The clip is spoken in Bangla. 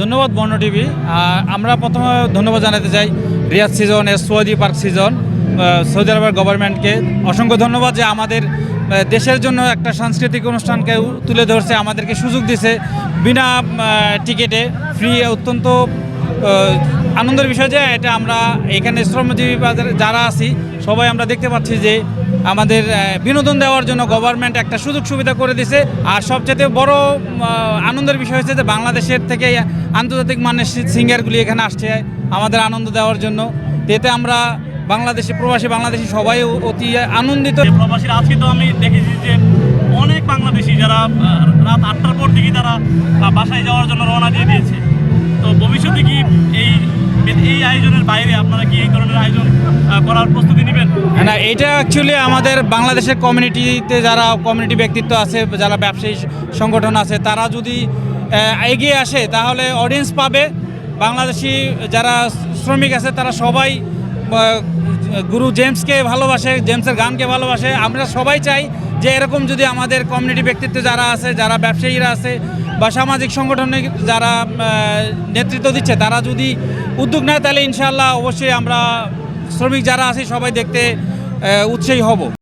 ধন্যবাদ বর্ণ টিভি। আমরা প্রথমে ধন্যবাদ জানাতে চাই Riyadh season Saudi park season Saudi আরবের গভর্নমেন্টকে অসংখ্য ধন্যবাদ যে আমাদের দেশের জন্য একটা সাংস্কৃতিক অনুষ্ঠানকে তুলে ধরছে, আমাদেরকে সুযোগ দিছে। বিনা টিকেটে ফ্রি অত্যন্ত আনন্দের বিষয় যে এটা আমরা এখানে শ্রমজীবী বাজারে যারা আছি, সবাই আমরা দেখতে পাচ্ছি যে আমাদের বিনোদন দেওয়ার জন্য গভর্নমেন্ট একটা সুযোগ সুবিধা করে দিছে। আর সবচেয়ে বড় আনন্দের বিষয় হচ্ছে যে বাংলাদেশের থেকে আন্তর্জাতিক মানের সিঙ্গারগুলি এখানে আসছে, আমাদের আনন্দ দেওয়ার জন্য। এতে আমরা বাংলাদেশি প্রবাসী, বাংলাদেশি সবাই অতি আনন্দিত। প্রবাসীরা আজকে তো আমি দেখেছি যে অনেক বাংলাদেশি যারা রাত আটটার পর থেকে তারা বাসায় যাওয়ার জন্য রওনা দিয়ে দিয়েছে। তো ভবিষ্যতে কি এই আপনারা কি এই ধরনের আয়োজন করার প্রস্তুতি নেবেন? না, এটা অ্যাকচুয়ালি আমাদের বাংলাদেশের কমিউনিটিতে যারা কমিউনিটি ব্যক্তিত্ব আছে, যারা ব্যবসায়ী সংগঠন আছে, তারা যদি এগিয়ে আসে, তাহলে অডিয়েন্স পাবে। বাংলাদেশি যারা শ্রমিক আছে, তারা সবাই গুরু জেমসকে ভালোবাসে, জেমসের গানকে ভালোবাসে। আমরা সবাই চাই যে এরকম যদি আমাদের কমিউনিটি ব্যক্তিত্ব যারা আছে, যারা ব্যবসায়ীরা আছে বা সামাজিক সংগঠনে যারা নেতৃত্ব দিচ্ছে, তারা যদি উদ্যোগ নেয়, তাহলে ইনশাল্লাহ অবশ্যই আমরা শ্রমিক যারা আছে সবাই দেখতে উৎসাহী হব।